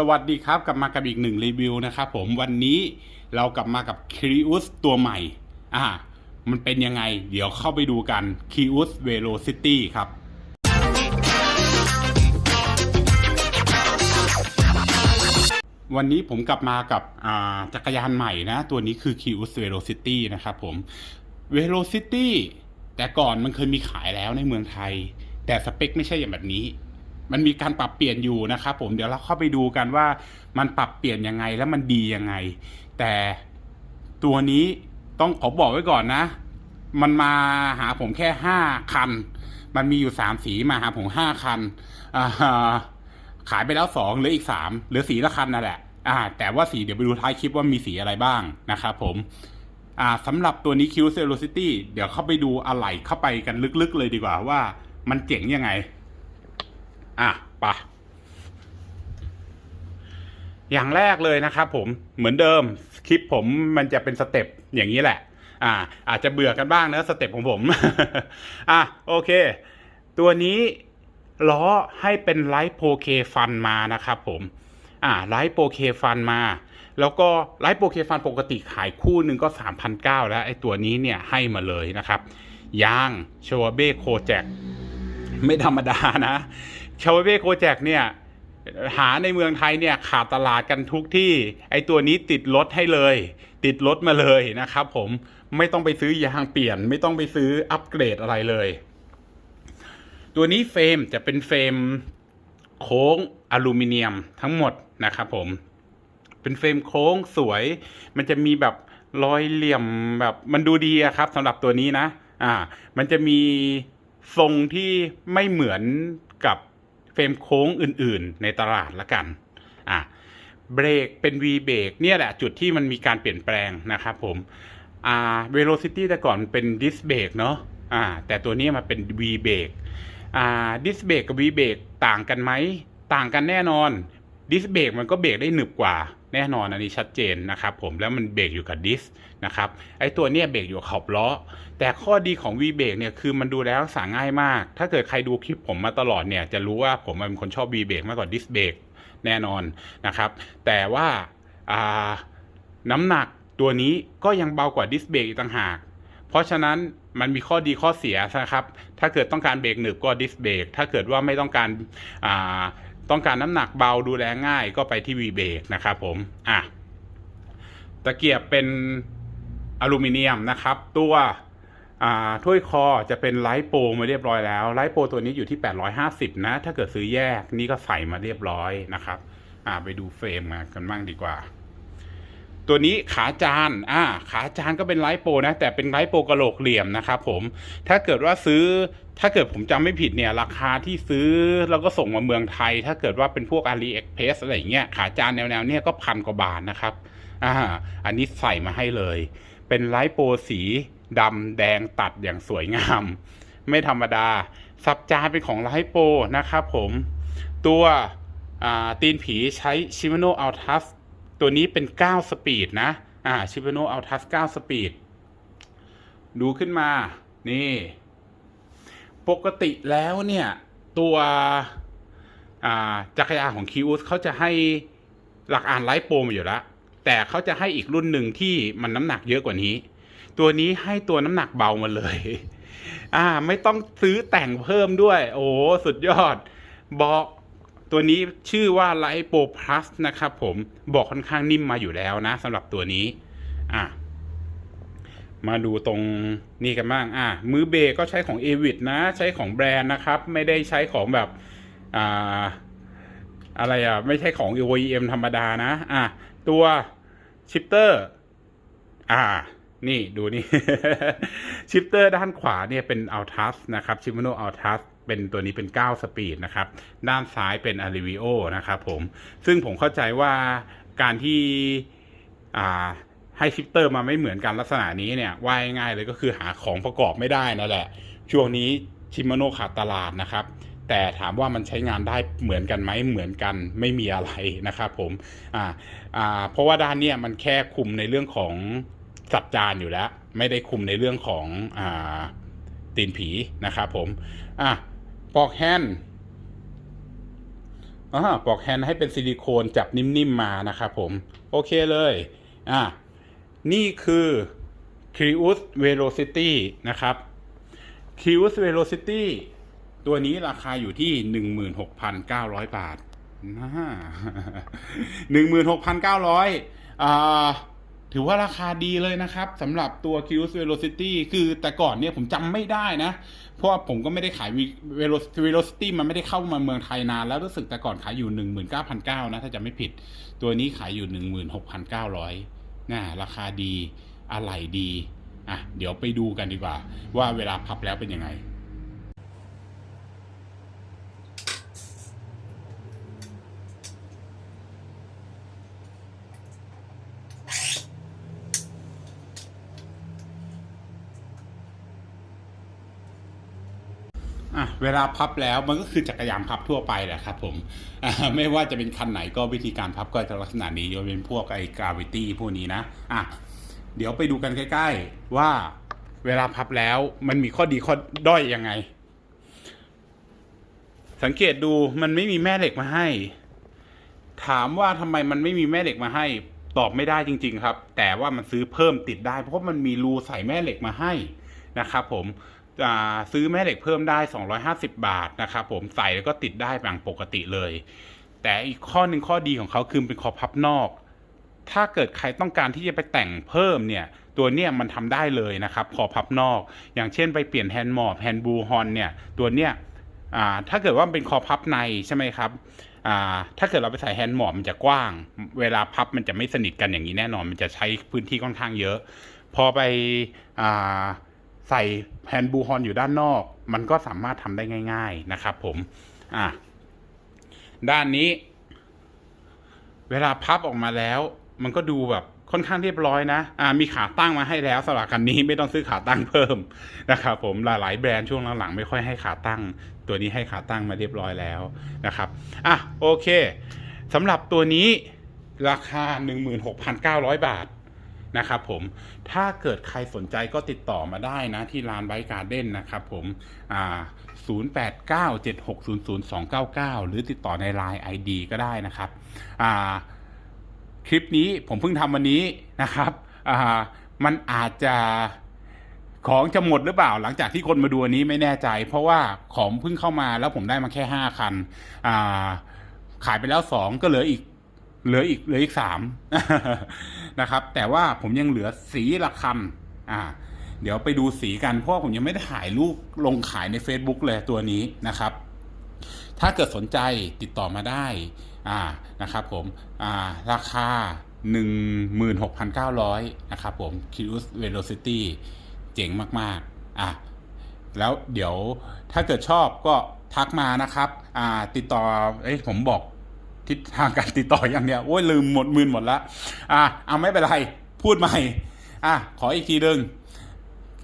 สวัสดีครับ กลับมากับอีกหนึ่งรีวิวนะครับผมวันนี้เรากลับมากับ c r i u s ตัวใหม่อ่ามันเป็นยังไง เดี๋ยวเข้าไปดูกัน c r i u s Velocity ครับวันนี้ผมกลับมากับอ่าจักรยานใหม่นะ ตัวนี้คือ c r i u s Velocity นะครับผม Velocity แต่ก่อนมันเคยมีขายแล้วในเมืองไทย แต่สเปคไม่ใช่อย่างแบบนี้ มันมีการปรับเปลี่ยนอยู่นะครับผมเดี๋ยวเราเข้าไปดูกันว่ามันปรับเปลี่ยนยังไงแล้วมันดียังไง แต่ตัวนี้ต้องขอบอกไว้ก่อนนะ มันมาหาผมแค่ห้าคัน มันมีอยู่สามสีมาหาผมห้าคันขายไปแล้วสองเหลืออีกสามเหลือสีละคันนั่นแหละอ่าแต่ว่าสีเดี๋ยวไปดูท้ายคลิปว่ามีสีอะไรบ้างนะครับผมอ่าสำหรับตัวนี้ Q Velocity เดี๋ยวเข้าไปดูอะไหล่เข้าไปกันลึกๆเลยดีกว่าว่ามันเจ๋งยังไง อะปะอย่างแรกเลยนะครับผมเหมือนเดิมคลิปผมมันจะเป็นสเต็ปอย่างนี้แหละ อ่า อาจจะเบื่อกันบ้างนะสเต็ปของผม อะโอเค ตัวนี้ล้อให้เป็นไลท์โปรเคฟันมานะครับผม อ่าไลท์โปรเคฟันมา แล้วก็ไลท์โปรเคฟันปกติขายคู่หนึ่งก็3,900แล้วไอ้ตัวนี้เนี่ยให้มาเลยนะครับยางชวเบ้โคแจกไม่ธรรมดานะ ชาวเบ้โคแจกเนี่ยหาในเมืองไทยเนี่ยขาดตลาดกันทุกที่ ไอตัวนี้ติดรถให้เลย ติดรถมาเลยนะครับผมไม่ต้องไปซื้อยางเปลี่ยน ไม่ต้องไปซื้ออัปเกรดอะไรเลย ตัวนี้เฟรมจะเป็นเฟรมโค้งอลูมิเนียมทั้งหมดนะครับผมเป็นเฟรมโค้งสวย มันจะมีแบบรอยเหลี่ยมแบบมันดูดีครับสำหรับตัวนี้นะ อ่า มันจะมีทรงที่ไม่เหมือนกับ เฟรมโค้งอื่นๆ ในตลาดละกันอ่าเบรกเป็น V เบรกเนี่ยแหละจุดที่มันมีการเปลี่ยนแปลงนะครับผมอ่า Velocity แต่ก่อนเป็น Disc Brake เนาะอ่าแต่ตัวนี้มาเป็น V เบรกอ่า Disc Brake กับ V เบรกต่างกันไหมต่างกันแน่นอนดิสเบรกมันก็เบรกได้หนึบกว่า แน่นอนอันนี้ชัดเจนนะครับผมแล้วมันเบรกอยู่กับดิสนะครับไอตัวเนี้ยเบรกอยู่ขอบล้อ แต่ข้อดีของ V เบรกเนี่ยคือมันดูแล้วสาง่ายมาก ถ้าเกิดใครดูคลิปผมมาตลอดเนี่ยจะรู้ว่าผมเป็นคนชอบ V เบรกมากกว่าดิสเบรกแน่นอนนะครับ แต่ว่าน้ำหนักตัวนี้ก็ยังเบากว่าดิสเบรกอีกต่างหาก เพราะฉะนั้นมันมีข้อดีข้อเสียนะครับ ถ้าเกิดต้องการเบรกหนึบก็ดิสเบรกถ้าเกิดว่าไม่ต้องการ ต้องการน้ำหนักเบาดูแลง่ายก็ไปที่วีเบกนะครับผมอะตะเกียบเป็นอลูมิเนียมนะครับ ตัวอ่าถ้วยคอจะเป็นไลท์โปรมาเรียบร้อยแล้วไลท์โปรตัวนี้อยู่ที่ 850 นะ ถ้าเกิดซื้อแยกนี่ก็ใส่มาเรียบร้อยนะครับอ่าไปดูเฟรมมากันบ้างดีกว่า ตัวนี้ขาจานอ่าขาจานก็เป็นไลท์โปรนะ แต่เป็นไลท์โปรกระโหลกเหลี่ยมนะครับผมถ้าเกิดว่าซื้อถ้าเกิดผมจำไม่ผิดเนี่ย ราคาที่ซื้อแล้วก็ส่งมาเมืองไทย ถ้าเกิดว่าเป็นพวก AliExpress อะไรอย่างเงี้ยขาจานแนวๆเนี่ยก็พันกว่าบาทนะครับอ่าอันนี้ใส่มาให้เลย เป็นไลท์โปรสีดำแดงตัดอย่างสวยงาม ไม่ธรรมดาสับจานเป็นของไลท์โปรนะครับผมตัวตีนผีใช้ Shimano Altus ตัวนี้เป็น 9 สปีดนะ อ่า Shimano Altus 9สปีด ดูขึ้นมา นี่ ปกติแล้วเนี่ย ตัวอ่าจักรยานของคิวสเขาจะให้หลักอ่านไลท์โปรมาอยู่แล้ว แต่เขาจะให้อีกรุ่นหนึ่งที่มันน้ำหนักเยอะกว่านี้ ตัวนี้ให้ตัวน้ำหนักเบามาเลย อ่า ไม่ต้องซื้อแต่งเพิ่มด้วย โอ้โหสุดยอดบอก ตัวนี้ชื่อว่าไลท์โปรพลัสนะครับผมบอกค่อนข้างนิ่มมาอยู่แล้วนะสำหรับตัวนี้อะมาดูตรงนี่กันบ้างอะมือเบรกก็ใช้ของเอวิดนะ ใช้ของแบรนด์นะครับ ไม่ได้ใช้ของแบบอ่าอะไรอะ ไม่ใช่ของ OEM ธรรมดานะ อะตัวชิปเตอร์อ่า นี่ดูนี่ ชิปเตอร์ด้านขวาเนี่ยเป็น Altus นะครับ Shimano Altus เป็นตัวนี้เป็น 9 สปีดนะครับ ด้านซ้ายเป็น Alivio นะครับผม ซึ่งผมเข้าใจว่าการที่ให้ชิปเตอร์มาไม่เหมือนกันลักษณะนี้เนี่ยว่ายง่ายเลยก็คือหาของประกอบไม่ได้นั่นแหละ ช่วงนี้ชิมาโนขาดตลาดนะครับ แต่ถามว่ามันใช้งานได้เหมือนกันไหมเหมือนกันไม่มีอะไรนะครับผมอ่าอ่าเพราะว่าด้านเนี้ยมันแค่คุมในเรื่องของสับจานอยู่แล้ว ไม่ได้คุมในเรื่องของอ่าตีนผีนะครับผมอะ ปอกแฮนด์อ่าปลอกแฮนด์ให้เป็นซิลิโคนจับนิ่มๆมานะครับผม โอเคเลย อ่านี่คือ Curious Velocity นะครับ Curious Velocity ตัวนี้ราคาอยู่ที่ 16,900 บาทหนะ16,900อ่า ถือว่าราคาดีเลยนะครับสำหรับตัว Curious Velocity คือแต่ก่อนเนี่ยผมจำไม่ได้นะ เพราะผมก็ไม่ได้ขาย Velocity มันไม่ได้เข้ามาเมืองไทยนาน แล้วรู้สึกแต่ก่อนขายอยู่ 19,900นะถ้าจะไม่ผิด ตัวนี้ขายอยู่ 16,900น่าราคาดีอะไรดีอะเดี๋ยวไปดูกันดีกว่า ว่าเวลาพับแล้วเป็นยังไง อะเวลาพับแล้วมันก็คือจักรยานพับทั่วไปแหละครับผมไม่ว่าจะเป็นคันไหนก็วิธีการพับก็จะลักษณะนี้ยกเว้นพวกไอ้กราวิตี้พวกนี้นะอะเดี๋ยวไปดูกันใกล้ๆว่าเวลาพับแล้วมันมีข้อดีข้อด้อยยังไง สังเกตดูมันไม่มีแม่เหล็กมาให้ ถามว่าทำไมมันไม่มีแม่เหล็กมาให้ ตอบไม่ได้จริง ๆ ครับ แต่ว่ามันซื้อเพิ่มติดได้ เพราะมันมีรูใส่แม่เหล็กมาให้นะครับ ผม ซื้อแม่เหล็กเพิ่มได้ 250 บาทนะครับผมใส่แล้วก็ติดได้อย่งปกติเลย แต่อีกข้อหนึ่งข้อดีของเขาคือเป็นคอพับนอก ถ้าเกิดใครต้องการที่จะไปแต่งเพิ่มเนี่ยตัวเนี้ยมันทำได้เลยนะครับคอพับนอก อย่างเช่นไปเปลี่ยนแฮนด์มอบแฮนด์บูฮอนเนี่ยตัวเนี้ยถ้าเกิดว่าเป็นคอพับในใช่ไหมครับถ้าเกิดเราไปใส่แฮนด์มอบมันจะกว้าง เวลาพับมันจะไม่สนิทกันอย่างนี้แน่นอน มันจะใช้พื้นที่ค่อนข้างเยอะ พอไปอ ใส่แฮนบูฮอนอยู่ด้านนอก มันก็สามารถทำได้ง่าย ๆนะครับ ผมอ่าด้านนี้ เวลาพับออกมาแล้ว มันก็ดูแบบค่อนข้างเรียบร้อยนะอ่ามีขาตั้งมาให้แล้วสำหรับคันนี้ไม่ต้องซื้อขาตั้งเพิ่มนะครับผมหลายๆแบรนด์ช่วงหลังๆไม่ค่อยให้ขาตั้ง ตัวนี้ให้ขาตั้งมาเรียบร้อยแล้วนะครับอะโอเคสำหรับตัวนี้ราคา 16,900 บาท นะครับผมถ้าเกิดใครสนใจก็ติดต่อมาได้นะที่ร้านไบการ์เด้นนะครับผมอ่า0897600299 หรือติดต่อใน Line ID ก็ได้นะครับอ่าคลิปนี้ผมเพิ่งทำวันนี้นะครับอ่ามันอาจจะของจะหมดหรือเปล่า หลังจากที่คนมาดูอันนี้ไม่แน่ใจ เพราะว่าของเพิ่งเข้ามาแล้วผมได้มาแค่ห้าคัน อ่า ขายไปแล้วสองก็เหลืออีก เหลืออีกเหลืออีกสามนะครับ แต่ว่าผมยังเหลือสีละคันอ่า เดี๋ยวไปดูสีกันเพราะผมยังไม่ได้ถ่ายรูปลงขายใน Facebook เลยตัวนี้นะครับ ถ้าเกิดสนใจติดต่อมาได้อ่านะครับผมอ่าราคา 16,900 นะครับผม Curious Velocity เจ๋งมาก ๆ อะแล้วเดี๋ยวถ้าเกิดชอบก็ทักมานะครับ อ่า ติดต่อ เอ้ยผมบอก ทิศทางการติดต่ออย่างเนี้ยโอ้ยลืมหมดมืนหมดละอะเอาไม่เป็นไร พูดใหม่อะขออีกทีหนึ่ง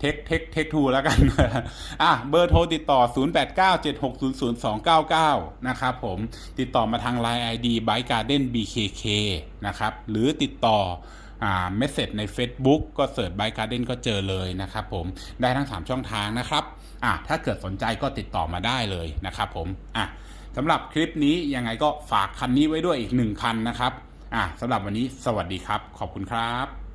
เทคเทคเทคทูแล้วกัน อะ เบอร์โทรติดต่อ 0897600299 นะครับผม ติดต่อมาทาง Line ID by Garden BKK นะครับ หรือติดต่อ อ่า เมสเซจใน Facebook ก็เสิร์ช by Garden ก็เจอเลยนะครับผม ได้ทั้ง 3 ช่องทางนะครับ อะ ถ้าเกิดสนใจก็ติดต่อมาได้เลยนะครับผม อะ สำหรับคลิปนี้ยังไงก็ฝากคันนี้ไว้ด้วยอีกหนึ่งคันนะครับอะสำหรับวันนี้สวัสดีครับ ขอบคุณครับ